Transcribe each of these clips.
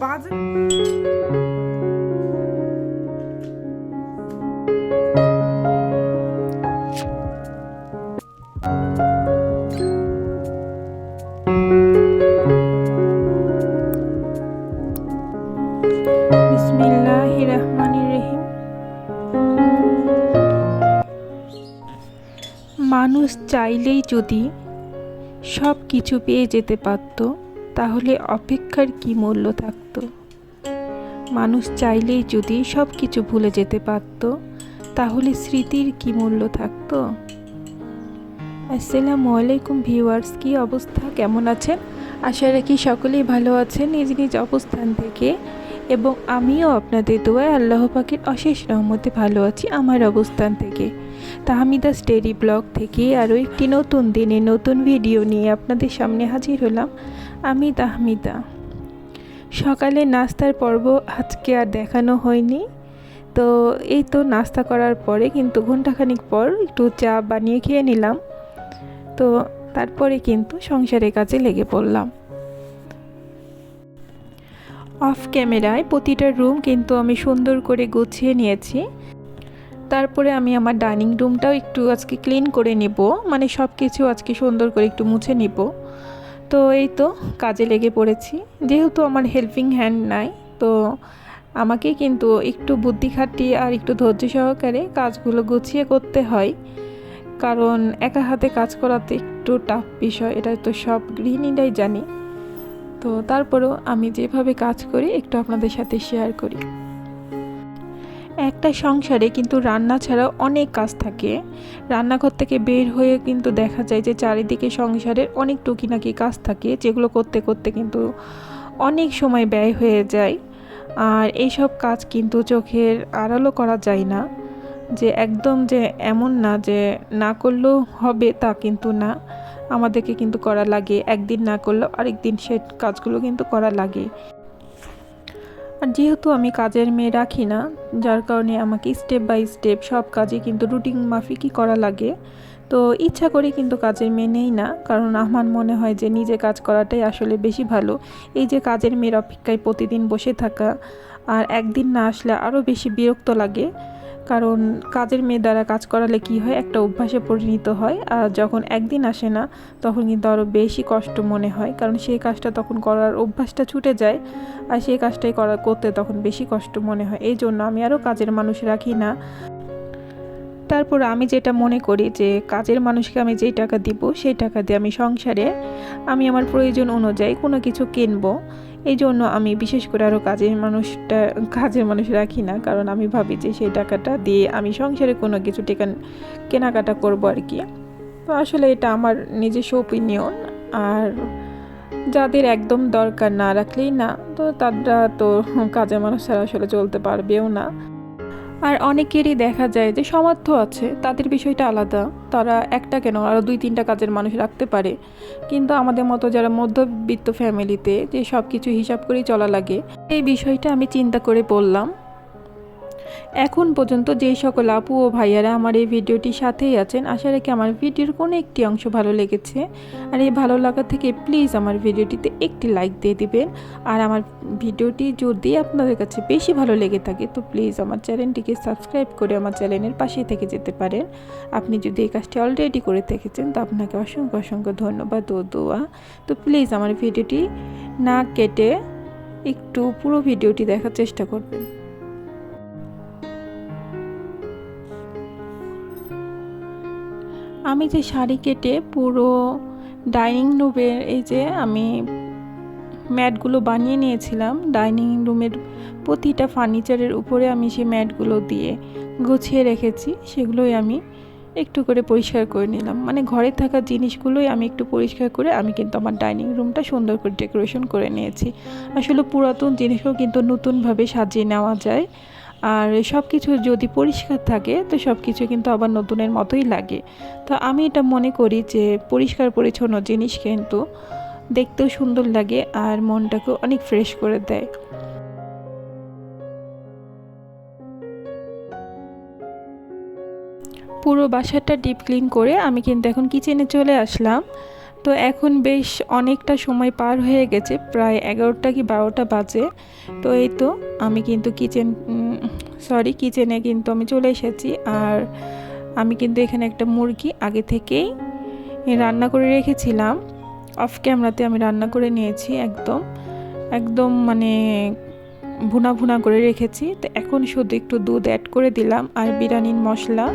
বাজে। মানুষ চাইলেই যদি সব কিছু পেয়ে যেতে পারত তাহলে অপেক্ষার কি মূল্য থাকত? মানুষ চাইলেই যদি সব কিছু ভুলে যেতে পারত, তাহলে স্মৃতির কি মূল্য থাকত? আসসালামু আলাইকুম ভিউয়ার্স, কি অবস্থা? কেমন আছেন? আশা রাখি সকলেই ভালো আছেন নিজ নিজ অবস্থান থেকে। এবং আমিও আপনাদের দোয়ায় আল্লাহ পাখির অশেষ রহমতে ভালো আছি আমার অবস্থান থেকে। তাহমিদা স্টেডি ব্লগ থেকে আরও একটি নতুন দিনে নতুন ভিডিও নিয়ে আপনাদের সামনে হাজির হলাম। আমি তাহমিদা। সকালে নাস্তার পর্ব আজকে আর দেখানো হয়নি। তো এই তো নাস্তা করার পরে কিন্তু ঘন্টাখানিক পর একটু চা বানিয়ে খেয়ে নিলাম। তো তারপরে কিন্তু সংসারের কাজে লেগে পড়লাম। অফ ক্যামেরায় প্রতিটা রুম কিন্তু আমি সুন্দর করে গুছিয়ে নিয়েছি। তারপরে আমি আমার ডাইনিং রুমটাও একটু আজকে ক্লিন করে নিব। মানে সব কিছু আজকে সুন্দর করে একটু মুছে নিব। তো এই তো কাজে লেগে পড়েছি। যেহেতু আমার হেল্পিং হ্যান্ড নাই, তো আমাকে কিন্তু একটু বুদ্ধি খাটিয়ে আর একটু ধৈর্য সহকারে কাজগুলো গুছিয়ে করতে হয়। কারণ একা হাতে কাজ করাতে একটু টাফ বিষয়, এটা তো সব গৃহিণীরাই জানি। তো তারপরেও আমি যেভাবে কাজ করি, একটু আপনাদের সাথে শেয়ার করি। একটা সংসারে কিন্তু রান্না ছাড়াও অনেক কাজ থাকে। রান্নাঘর থেকে বের হয়ে কিন্তু দেখা যায় যে চারিদিকে সংসারের অনেক টুকিনাকি কাজ থাকে, যেগুলো করতে করতে কিন্তু অনেক সময় ব্যয় হয়ে যায়। আর এইসব কাজ কিন্তু চোখের আড়ালও করা যায় না। যে একদম যে এমন না যে না করলেও হবে তা কিন্তু না। আমাদেরকে কিন্তু করা লাগে, একদিন না করলেও আরেক দিন সে কাজগুলো কিন্তু করা লাগে। আর যেহেতু আমি কাজের মেয়ে রাখি না, যার কারণে আমাকে স্টেপ বাই স্টেপ সব কাজে কিন্তু রুটিন মাফিকই করা লাগে। তো ইচ্ছা করে কিন্তু কাজের মেয়ে নেই না, কারণ আমার মনে হয় যে নিজে কাজ করাটাই আসলে বেশি ভালো। এই যে কাজের মেয়ের অপেক্ষায় প্রতিদিন বসে থাকা আর একদিন না আসলে আরও বেশি বিরক্ত লাগে। কারণ কাজের মেয়ে দ্বারা কাজ করালে কি হয়? একটা অভ্যাসে পরিণত হয়। আর যখন একদিন আসে না, তখন কিন্তু আরও বেশি কষ্ট মনে হয়। কারণ সেই কাজটা তখন করার অভ্যাসটা ছুটে যায় আর সেই কাজটাই করা করতে তখন বেশি কষ্ট মনে হয়। এই জন্য আমি আরও কাজের মানুষ রাখি না। তারপর আমি যেটা মনে করি যে, কাজের মানুষকে আমি যেই টাকা দিব, সেই টাকা দিয়ে আমি সংসারে আমি আমার প্রয়োজন অনুযায়ী কোনো কিছু কিনবো। এই জন্য আমি বিশেষ করে আরও কাজের মানুষটা, কাজের মানুষ রাখি না। কারণ আমি ভাবি যে সেই টাকাটা দিয়ে আমি সংসারে কোনো কিছু টেকা, কেনাকাটা করব আর কি। তো আসলে এটা আমার নিজস্ব ওপিনিয়ন আর যাদের একদম দরকার না রাখলেই না, তো তারা তো কাজের মানুষ ছাড়া আসলে চলতে পারবেও না। আর অনেকেরই দেখা যায় যে সামর্থ্য আছে, তাদের বিষয়টা আলাদা। তারা একটা কেন আরও দুই তিনটা কাজের মানুষ রাখতে পারে। কিন্তু আমাদের মতো যারা মধ্যবিত্ত ফ্যামিলিতে যে সব কিছু হিসাব করেই চলা লাগে, এই বিষয়টা আমি চিন্তা করে বললাম। এখন পর্যন্ত যেই সকল আপু ও ভাইয়ারা আমার এই ভিডিওটির সাথেই আছেন, আশা রেখে আমার ভিডিওর কোনো একটি অংশ ভালো লেগেছে। আর এই ভালো লাগা থেকে প্লিজ আমার ভিডিওটিতে একটি লাইক দিয়ে দিবেন। আর আমার ভিডিওটি যদি আপনাদের কাছে বেশি ভালো লেগে থাকে, তো প্লিজ আমার চ্যানেলটিকে সাবস্ক্রাইব করে আমার চ্যানেলের পাশেই থেকে যেতে পারেন। আপনি যদি এই কাজটি অলরেডি করে থেকেছেন, তো আপনাকে অসংখ্য অসংখ্য ধন্যবাদ ও দোয়া। তো প্লিজ আমার ভিডিওটি না কেটে একটু পুরো ভিডিওটি দেখার চেষ্টা করবেন। আমি যে শাড়ি কেটে পুরো ডাইনিং রুমের এই যে আমি ম্যাটগুলো বানিয়ে নিয়েছিলাম, ডাইনিং রুমের প্রতিটা ফার্নিচারের উপরে আমি সেই ম্যাটগুলো দিয়ে গুছিয়ে রেখেছি, সেগুলোই আমি একটু করে পরিষ্কার করে নিলাম। মানে ঘরে থাকা জিনিসগুলোই আমি একটু পরিষ্কার করে আমি কিন্তু আমার ডাইনিং রুমটা সুন্দর করে ডেকোরেশন করে নিয়েছি। আসলে পুরাতন জিনিসও কিন্তু নতুনভাবে সাজিয়ে নেওয়া যায়। আর সব কিছু যদি পরিষ্কার থাকে, তো সব কিছু কিন্তু আবার নতুনের মতোই লাগে। তো আমি এটা মনে করি যে, পরিষ্কার পরিচ্ছন্ন জিনিস কিন্তু দেখতেও সুন্দর লাগে আর মনটাকেও অনেক ফ্রেশ করে দেয়। পুরো বাসাটা ডিপ ক্লিন করে আমি কিন্তু এখন কিচেনে চলে আসলাম। তো এখন বেশ অনেকটা সময় পার হয়ে গেছে, প্রায় এগারোটা কি বারোটা বাজে। তো এই তো আমি কিন্তু কিচেন সরি কিচেনে কিন্তু আমি চলে এসেছি। আর আমি কিন্তু এখানে একটা মুরগি আগে থেকেই রান্না করে রেখেছিলাম। অফ ক্যামেরাতে আমি রান্না করে নিয়েছি একদম। একদম মানে ভুনা ভুনা করে রেখেছি। তো এখন শুধু একটু দুধ অ্যাড করে দিলাম আর বিরিয়ানির মশলা।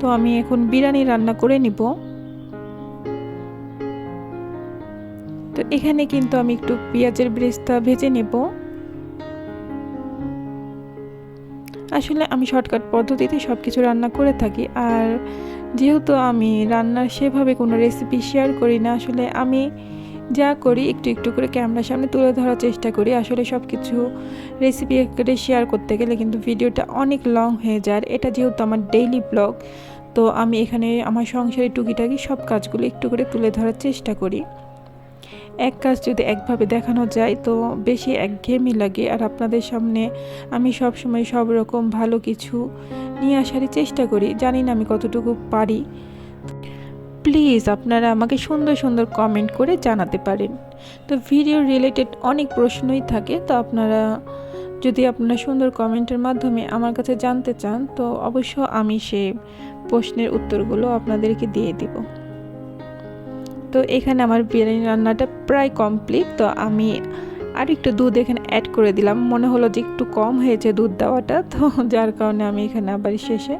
তো আমি এখন বিরিয়ানি রান্না করে নিব। তো এখানে কিন্তু আমি একটু পেঁয়াজের ব্রেস্তা ভেজে নেব। আসলে আমি শর্টকাট পদ্ধতিতে সব কিছু রান্না করে থাকি আর যেহেতু আমি রান্নার সেভাবে কোনো রেসিপি শেয়ার করি না, আসলে আমি যা করি একটু একটু করে ক্যামেরার সামনে তুলে ধরার চেষ্টা করি। আসলে সব কিছু রেসিপি করে শেয়ার করতে গেলে কিন্তু ভিডিওটা অনেক লং হয়ে যায়। এটা যেহেতু আমার ডেইলি ব্লগ তো আমি এখানে আমার সংসারে টুকিটাকি সব কাজগুলো একটু করে তুলে ধরার চেষ্টা করি। এক কাজ যদি একভাবে দেখানো যায়, তো বেশি একঘেয়েমি লাগে। আর আপনাদের সামনে আমি সব সময় সব রকম ভালো কিছু নিয়ে আসারই চেষ্টা করি। জানি না আমি কতটুকু পারি। প্লিজ আপনারা আমাকে সুন্দর সুন্দর কমেন্ট করে জানাতে পারেন। তো ভিডিও রিলেটেড অনেক প্রশ্নই থাকে, তো আপনারা যদি আপনারা সুন্দর কমেন্টের মাধ্যমে আমার কাছে জানতে চান, তো অবশ্য আমি সে প্রশ্নের উত্তরগুলো আপনাদেরকে দিয়ে দিব। তো এখানে আমার বিরিয়ানি রান্নাটা প্রায় কমপ্লিট। তো আমি আর একটু দুধ এখানে অ্যাড করে দিলাম। মনে হলো যে একটু কম হয়েছে দুধ দেওয়াটা, তো যার কারণে আমি এখানে আবার শেষে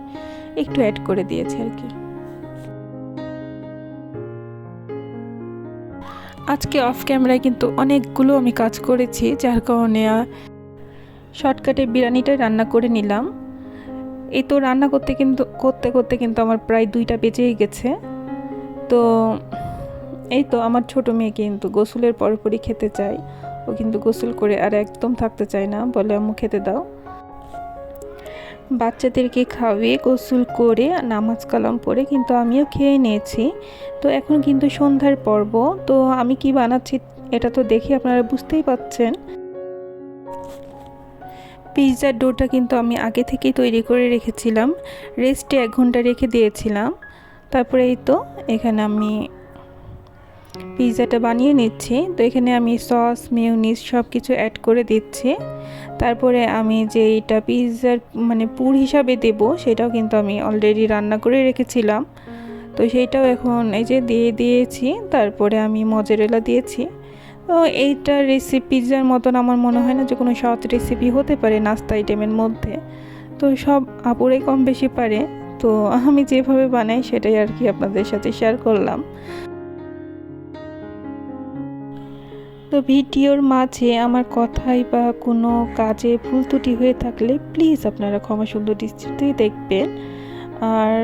একটু অ্যাড করে দিয়েছি আর কি। আজকে অফ ক্যামেরায় কিন্তু অনেকগুলো আমি কাজ করেছি, যার কারণে শর্টকাটে বিরিয়ানিটা রান্না করে নিলাম। এই তো রান্না করতে কিন্তু, করতে করতে কিন্তু আমার প্রায় দুইটা বেজেই গেছে। তো এই তো আমার ছোট মেয়ে কিন্তু গোসলের পরপরই খেতে চায়। ও কিন্তু গোসল করে আর একদম থাকতে চায় না। বলে, আম্মু, খেতে দাও। বাচ্চাদেরকে খাওয়িয়ে গোসল করে নামাজ কালাম পরে কিন্তু আমিও খেয়ে নিয়েছি। তো এখন কিন্তু সন্ধ্যার পর্ব। তো আমি কি বানাচ্ছি এটা তো দেখে আপনারা বুঝতেই পাচ্ছেন। পিৎজার ডোটা কিন্তু আমি আগে থেকেই তৈরি করে রেখেছিলাম। রেস্টে এক ঘণ্টা রেখে দিয়েছিলাম। তারপরে এই তো, এখানে আমি পিৎজাটা বানিয়ে নিচ্ছি। তো এখানে আমি সস মিউনিস সব কিছু অ্যাড করে দিচ্ছি। তারপরে আমি যে এটা পিৎজার মানে পুর হিসাবে দেব, সেটাও কিন্তু আমি অলরেডি রান্না করে রেখেছিলাম। তো সেইটাও এখন এই যে দিয়ে দিয়েছি, তারপরে আমি মজারেলা দিয়েছি। তো এইটা রেসিপি পিৎজার মতন আমার মনে হয় না যে কোনো সৎ রেসিপি হতে পারে নাস্তা আইটেমের মধ্যে। তো সব আপুরে কম বেশি পারে। তো আমি যেভাবে বানাই সেটাই আর কি আপনাদের সাথে শেয়ার করলাম। তো ভিডিওর মাঝে আমার কথাই বা কোনো কাজে ভুল ত্রুটি হয়ে থাকলে প্লিজ আপনারা ক্ষমা সুন্দর দৃষ্টিতে দেখবেন। আর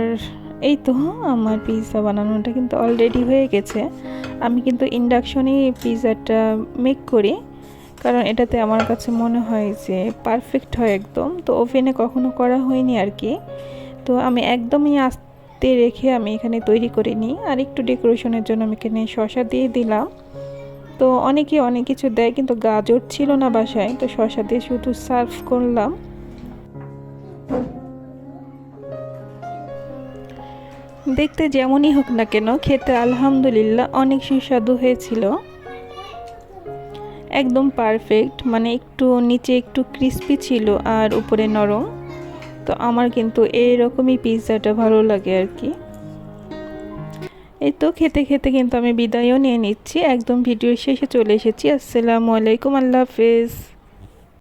এই তো, আমার পিৎজা বানানোটা কিন্তু অলরেডি হয়ে গেছে। আমি কিন্তু ইন্ডাকশনেই পিৎজাটা মেক করি, কারণ এটাতে আমার কাছে মনে হয় যে পারফেক্ট হয় একদম। তো ওভেনে কখনো করা হয়নি আর কি। তো আমি একদমই আস্তে রেখে আমি এখানে তৈরি করে নিই। আর একটু ডেকোরেশনের জন্য আমি এখানে শশা দিয়ে দিলাম। তো অনেকে অনেক কিছু দেয়, কিন্তু গাজর ছিল না বাসায়, তো শশা দিয়ে শুধু সার্ভ করলাম। দেখতে যেমনই হোক না কেন, খেতে আলহামদুলিল্লাহ অনেক সুস্বাদু হয়েছিল। একদম পারফেক্ট মানে একটু নিচে একটু ক্রিস্পি ছিল আর উপরে নরম। তো আমার কিন্তু এইরকমই পিৎজাটা ভালো লাগে আর কি। এই তো খেতে খেতে কিন্তু আমি বিদায়ও নিয়ে নিচ্ছি। একদম ভিডিও শেষে চলে এসেছি। আসসালামু আলাইকুম, আল্লাহ হাফেজ।